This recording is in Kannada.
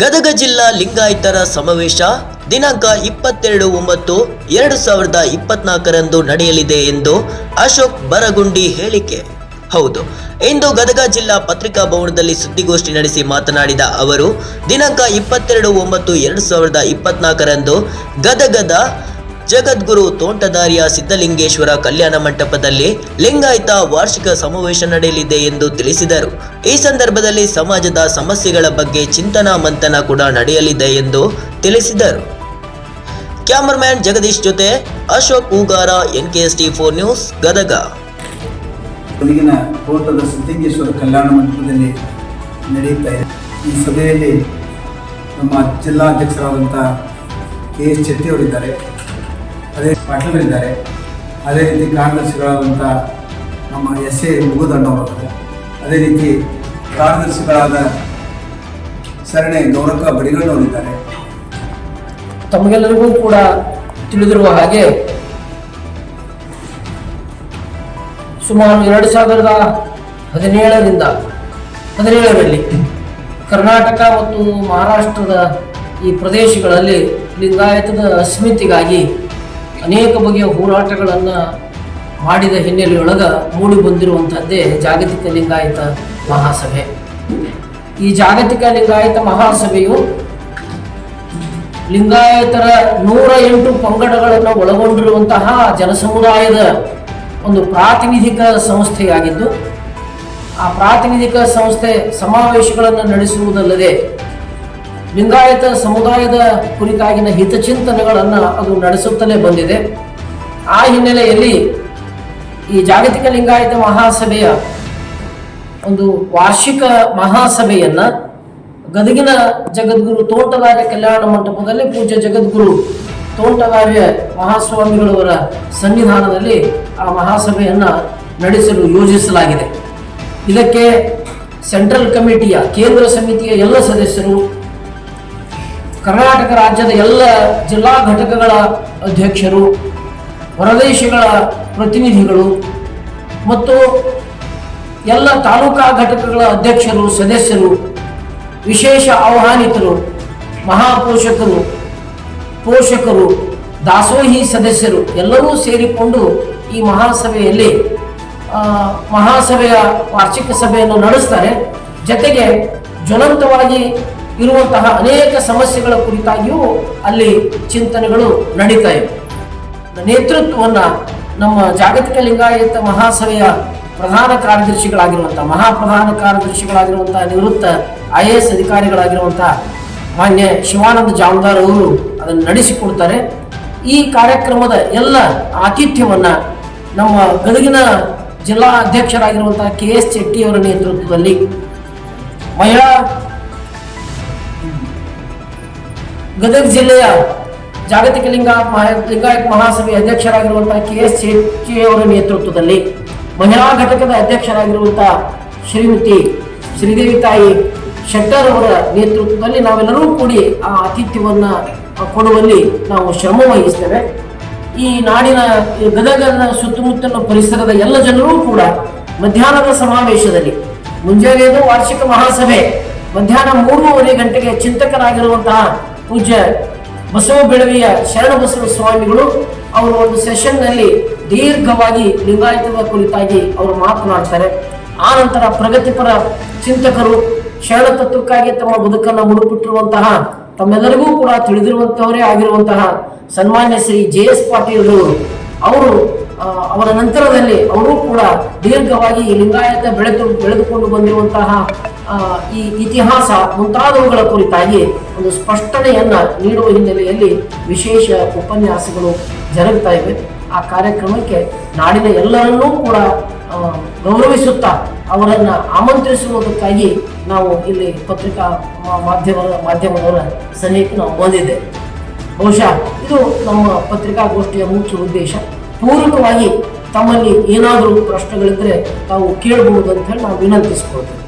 ಗದಗ ಜಿಲ್ಲಾ ಲಿಂಗಾಯತರ ಸಮಾವೇಶ ದಿನಾಂಕ ಇಪ್ಪತ್ತೆರಡು ಒಂಬತ್ತು ಎರಡು ಸಾವಿರದ ಇಪ್ಪತ್ನಾಲ್ಕರಂದು ನಡೆಯಲಿದೆ ಎಂದು ಅಶೋಕ್ ಬರಗುಂಡಿ ಹೇಳಿಕೆ. ಹೌದು, ಇಂದು ಗದಗ ಜಿಲ್ಲಾ ಪತ್ರಿಕಾ ಭವನದಲ್ಲಿ ಸುದ್ದಿಗೋಷ್ಠಿ ನಡೆಸಿ ಮಾತನಾಡಿದ ಅವರು, ದಿನಾಂಕ ಇಪ್ಪತ್ತೆರಡು ಒಂಬತ್ತು ಎರಡು ಸಾವಿರದ ಇಪ್ಪತ್ನಾಲ್ಕರಂದು ಗದಗದ ಜಗದ್ಗುರು ತೋಂಟದಾರಿಯ ಸಿದ್ಧಲಿಂಗೇಶ್ವರ ಕಲ್ಯಾಣ ಮಂಟಪದಲ್ಲಿ ಲಿಂಗಾಯತ ವಾರ್ಷಿಕ ಸಮಾವೇಶ ನಡೆಯಲಿದೆ ಎಂದು ತಿಳಿಸಿದರು. ಈ ಸಂದರ್ಭದಲ್ಲಿ ಸಮಾಜದ ಸಮಸ್ಯೆಗಳ ಬಗ್ಗೆ ಚಿಂತನಾ ಮಂಥನ ಕೂಡ ನಡೆಯಲಿದೆ ಎಂದು ತಿಳಿಸಿದರು. ಕ್ಯಾಮರಾಮ್ಯಾನ್ ಜಗದೀಶ್ ಜೊತೆ Ashok Hugar NKST four news, Gadag. ಗದಗಿನ ತೋಟದ ಸಿದ್ಧಲಿಂಗೇಶ್ವರ ಕಲ್ಯಾಣ ಮಂಟಪದಲ್ಲಿ ನಡೆಯುತ್ತಾ ಇದೆ. ಈ ಸಭೆಯಲ್ಲಿ ನಮ್ಮ ಜಿಲ್ಲಾಧ್ಯಕ್ಷರಾದಂಥ ಕೆ ಎಸ್ ಶೆಟ್ಟಿ ಅವರಿದ್ದಾರೆ ಅದೇ ಪಾಟೀಲರಿದ್ದಾರೆ ಅದೇ ರೀತಿ ಕಾರ್ಯದರ್ಶಿಗಳಾದಂಥ ನಮ್ಮ ಎಸ್ ಎ ಮುಗುದಣ್ಣವರಿದ್ದಾರೆ ಅದೇ ರೀತಿ ಕಾರ್ಯದರ್ಶಿಗಳಾದ ಸರಣೆ ಗೌರಕ್ಕ ಬಡಿಗಣ್ಣವರಿದ್ದಾರೆ. ತಮಗೆಲ್ಲರಿಗೂ ಕೂಡ ತಿಳಿದಿರುವ ಹಾಗೆ ಸುಮಾರು ಎರಡು ಸಾವಿರದ ಹದಿನೇಳರಿಂದ ಹದಿನೇಳರಲ್ಲಿ ಕರ್ನಾಟಕ ಮತ್ತು ಮಹಾರಾಷ್ಟ್ರದ ಈ ಪ್ರದೇಶಗಳಲ್ಲಿ ಲಿಂಗಾಯತದ ಅಸ್ಮಿತೆಗಾಗಿ ಅನೇಕ ಬಗೆಯ ಹೋರಾಟಗಳನ್ನು ಮಾಡಿದ ಹಿನ್ನೆಲೆಯೊಳಗೆ ಮೂಡಿ ಬಂದಿರುವಂಥದ್ದೇ ಜಾಗತಿಕ ಲಿಂಗಾಯತ ಮಹಾಸಭೆ. ಈ ಜಾಗತಿಕ ಲಿಂಗಾಯತ ಮಹಾಸಭೆಯು ಲಿಂಗಾಯತರ ನೂರ ಎಂಟು ಪಂಗಡಗಳನ್ನು ಒಳಗೊಂಡಿರುವಂತಹ ಜನಸಮುದಾಯದ ಒಂದು ಪ್ರಾತಿನಿಧಿಕ ಸಂಸ್ಥೆಯಾಗಿದ್ದು, ಆ ಪ್ರಾತಿನಿಧಿಕ ಸಂಸ್ಥೆ ಸಮಾವೇಶಗಳನ್ನು ನಡೆಸುವುದಲ್ಲದೆ ಲಿಂಗಾಯತ ಸಮುದಾಯದ ಕುರಿತಾಗಿನ ಹಿತಚಿಂತನೆಗಳನ್ನು ಅದು ನಡೆಸುತ್ತಲೇ ಬಂದಿದೆ. ಆ ಹಿನ್ನೆಲೆಯಲ್ಲಿ ಈ ಜಾಗತಿಕ ಲಿಂಗಾಯತ ಮಹಾಸಭೆಯ ಒಂದು ವಾರ್ಷಿಕ ಮಹಾಸಭೆಯನ್ನು ಗದಗಿನ ಜಗದ್ಗುರು ತೋಂಟದಾರ್ಯ ಕಲ್ಯಾಣ ಮಂಟಪದಲ್ಲಿ ಪೂಜ್ಯ ಜಗದ್ಗುರು ತೋಂಟದಾರ್ಯ ಮಹಾಸ್ವಾಮಿಗಳವರ ಸನ್ನಿಧಾನದಲ್ಲಿ ಆ ಮಹಾಸಭೆಯನ್ನು ನಡೆಸಲು ಯೋಜಿಸಲಾಗಿದೆ. ಇದಕ್ಕೆ ಸೆಂಟ್ರಲ್ ಕಮಿಟಿಯ ಕೇಂದ್ರ ಸಮಿತಿಯ ಎಲ್ಲ ಸದಸ್ಯರು ಕರ್ನಾಟಕ ರಾಜ್ಯದ ಎಲ್ಲ ಜಿಲ್ಲಾ ಘಟಕಗಳ ಅಧ್ಯಕ್ಷರು, ಹೊರದೇಶಗಳ ಪ್ರತಿನಿಧಿಗಳು ಮತ್ತು ಎಲ್ಲ ತಾಲೂಕಾ ಘಟಕಗಳ ಅಧ್ಯಕ್ಷರು, ಸದಸ್ಯರು, ವಿಶೇಷ ಆಹ್ವಾನಿತರು, ಮಹಾಪೋಷಕರು, ಪೋಷಕರು, ದಾಸೋಹಿ ಸದಸ್ಯರು ಎಲ್ಲರೂ ಸೇರಿಕೊಂಡು ಈ ಮಹಾಸಭೆಯಲ್ಲಿ ಮಹಾಸಭೆಯ ವಾರ್ಷಿಕ ಸಭೆಯನ್ನು ನಡೆಸ್ತಾರೆ. ಜೊತೆಗೆ ಜ್ವಲಂತವಾಗಿ ಇರುವಂತಹ ಅನೇಕ ಸಮಸ್ಯೆಗಳ ಕುರಿತಾಗಿಯೂ ಅಲ್ಲಿ ಚಿಂತನೆಗಳು ನಡೀತಾ ಇವೆ. ನೇತೃತ್ವವನ್ನು ನಮ್ಮ ಜಾಗತಿಕ ಲಿಂಗಾಯತ ಮಹಾಸಭೆಯ ಪ್ರಧಾನ ಕಾರ್ಯದರ್ಶಿಗಳಾಗಿರುವಂತಹ ಮಹಾಪ್ರಧಾನ ಕಾರ್ಯದರ್ಶಿಗಳಾಗಿರುವಂತಹ ನಿವೃತ್ತ ಐ ಎ ಎಸ್ ಅಧಿಕಾರಿಗಳಾಗಿರುವಂತಹ ಮಾನ್ಯ ಶಿವಾನಂದ ಜಾಮದಾರ್ ಅವರು ಅದನ್ನು ನಡೆಸಿಕೊಡ್ತಾರೆ. ಈ ಕಾರ್ಯಕ್ರಮದ ಎಲ್ಲ ಆತಿಥ್ಯವನ್ನ ನಮ್ಮ ಗದಗಿನ ಜಿಲ್ಲಾ ಅಧ್ಯಕ್ಷರಾಗಿರುವಂತಹ ಕೆ ಎಸ್ ಶೆಟ್ಟಿಯವರ ನೇತೃತ್ವದಲ್ಲಿ ಮಹಿಳಾ ಗದಗ ಜಿಲ್ಲೆಯ ಜಾಗತಿಕ ಲಿಂಗ ಲಿಂಗಾಯತ್ ಮಹಾಸಭೆ ಅಧ್ಯಕ್ಷರಾಗಿರುವಂತಹ ಕೆ ಎಸ್ ಶೆಟ್ಟಿ ಅವರ ನೇತೃತ್ವದಲ್ಲಿ ಮಹಿಳಾ ಘಟಕದ ಅಧ್ಯಕ್ಷರಾಗಿರುವಂತಹ ಶ್ರೀಮತಿ ಶ್ರೀದೇವಿ ತಾಯಿ ಶೆಟ್ಟರ್ ಅವರ ನೇತೃತ್ವದಲ್ಲಿ ನಾವೆಲ್ಲರೂ ಕೂಡಿ ಆ ಆತಿಥ್ಯವನ್ನ ಕೊಡುವಲ್ಲಿ ನಾವು ಶ್ರಮ ವಹಿಸ್ತೇವೆ. ಈ ನಾಡಿನ ಗದಗದ ಸುತ್ತಮುತ್ತಲಿನ ಪರಿಸರದ ಎಲ್ಲ ಜನರೂ ಕೂಡ ಮಧ್ಯಾಹ್ನದ ಸಮಾವೇಶದಲ್ಲಿ ಮುಂಜಾನೆಯದು ವಾರ್ಷಿಕ ಮಹಾಸಭೆ ಮಧ್ಯಾಹ್ನ ಮೂರುವರೆ ಗಂಟೆಗೆ ಚಿಂತಕರಾಗಿರುವಂತಹ ಪೂಜ್ಯ ಬಸವ ಬೆಳವಿಯ ಶರಣ ಬಸವ ಸ್ವಾಮಿಗಳು ಅವರು ಒಂದು ಸೆಷನ್ನಲ್ಲಿ ದೀರ್ಘವಾಗಿ ಲಿಂಗಾಯತದ ಕುರಿತಾಗಿ ಅವರು ಮಾತನಾಡ್ತಾರೆ. ಆ ನಂತರ ಪ್ರಗತಿಪರ ಚಿಂತಕರು ಶರಣ ತತ್ವಕ್ಕಾಗಿ ತಮ್ಮ ಬದುಕನ್ನು ಮುಡುಪಿಟ್ಟಿರುವಂತಹ, ತಮ್ಮೆಲ್ಲರಿಗೂ ಕೂಡ ತಿಳಿದಿರುವಂತಹವರೇ ಆಗಿರುವಂತಹ ಸನ್ಮಾನ್ಯ ಶ್ರೀ ಜೆ ಎಸ್ ಪಾಟೀಲ್ ಅವರು ಅವರು ನಂತರದಲ್ಲಿ ಅವರು ಕೂಡ ದೀರ್ಘವಾಗಿ ಲಿಂಗಾಯತ ಬೆಳೆದು, ಬೆಳೆದುಕೊಂಡು ಬಂದಿರುವಂತಹ ಈ ಇತಿಹಾಸ ಮುಂತಾದವುಗಳ ಕುರಿತಾಗಿ ಒಂದು ಸ್ಪಷ್ಟನೆಯನ್ನು ನೀಡುವ ಹಿನ್ನೆಲೆಯಲ್ಲಿ ವಿಶೇಷ ಉಪನ್ಯಾಸಗಳು ಜರುಗ್ತಾ ಇವೆ. ಆ ಕಾರ್ಯಕ್ರಮಕ್ಕೆ ನಾಡಿನ ಎಲ್ಲರನ್ನೂ ಕೂಡ ಗೌರವಿಸುತ್ತಾ ಅವರನ್ನು ಆಮಂತ್ರಿಸುವುದಕ್ಕಾಗಿ ನಾವು ಇಲ್ಲಿ ಪತ್ರಿಕಾ ಮಾಧ್ಯಮ ಮಾಧ್ಯಮದ, ಮಾಧ್ಯಮದವರ ಸನಿಹಕ್ಕೆ ನಾವು ಬಂದಿದ್ದೆ ಬಹುಶಃ ಇದು ನಮ್ಮ ಪತ್ರಿಕಾಗೋಷ್ಠಿಯ ಮುಖ್ಯ ಉದ್ದೇಶ. ಪೂರಕವಾಗಿ ತಮ್ಮಲ್ಲಿ ಏನಾದರೂ ಪ್ರಶ್ನೆಗಳಿದ್ದರೆ ತಾವು ಕೇಳಬಹುದು ಅಂತ ಹೇಳಿ ನಾವು ವಿನಂತಿಸ್ಕೊಳ್ತೇವೆ.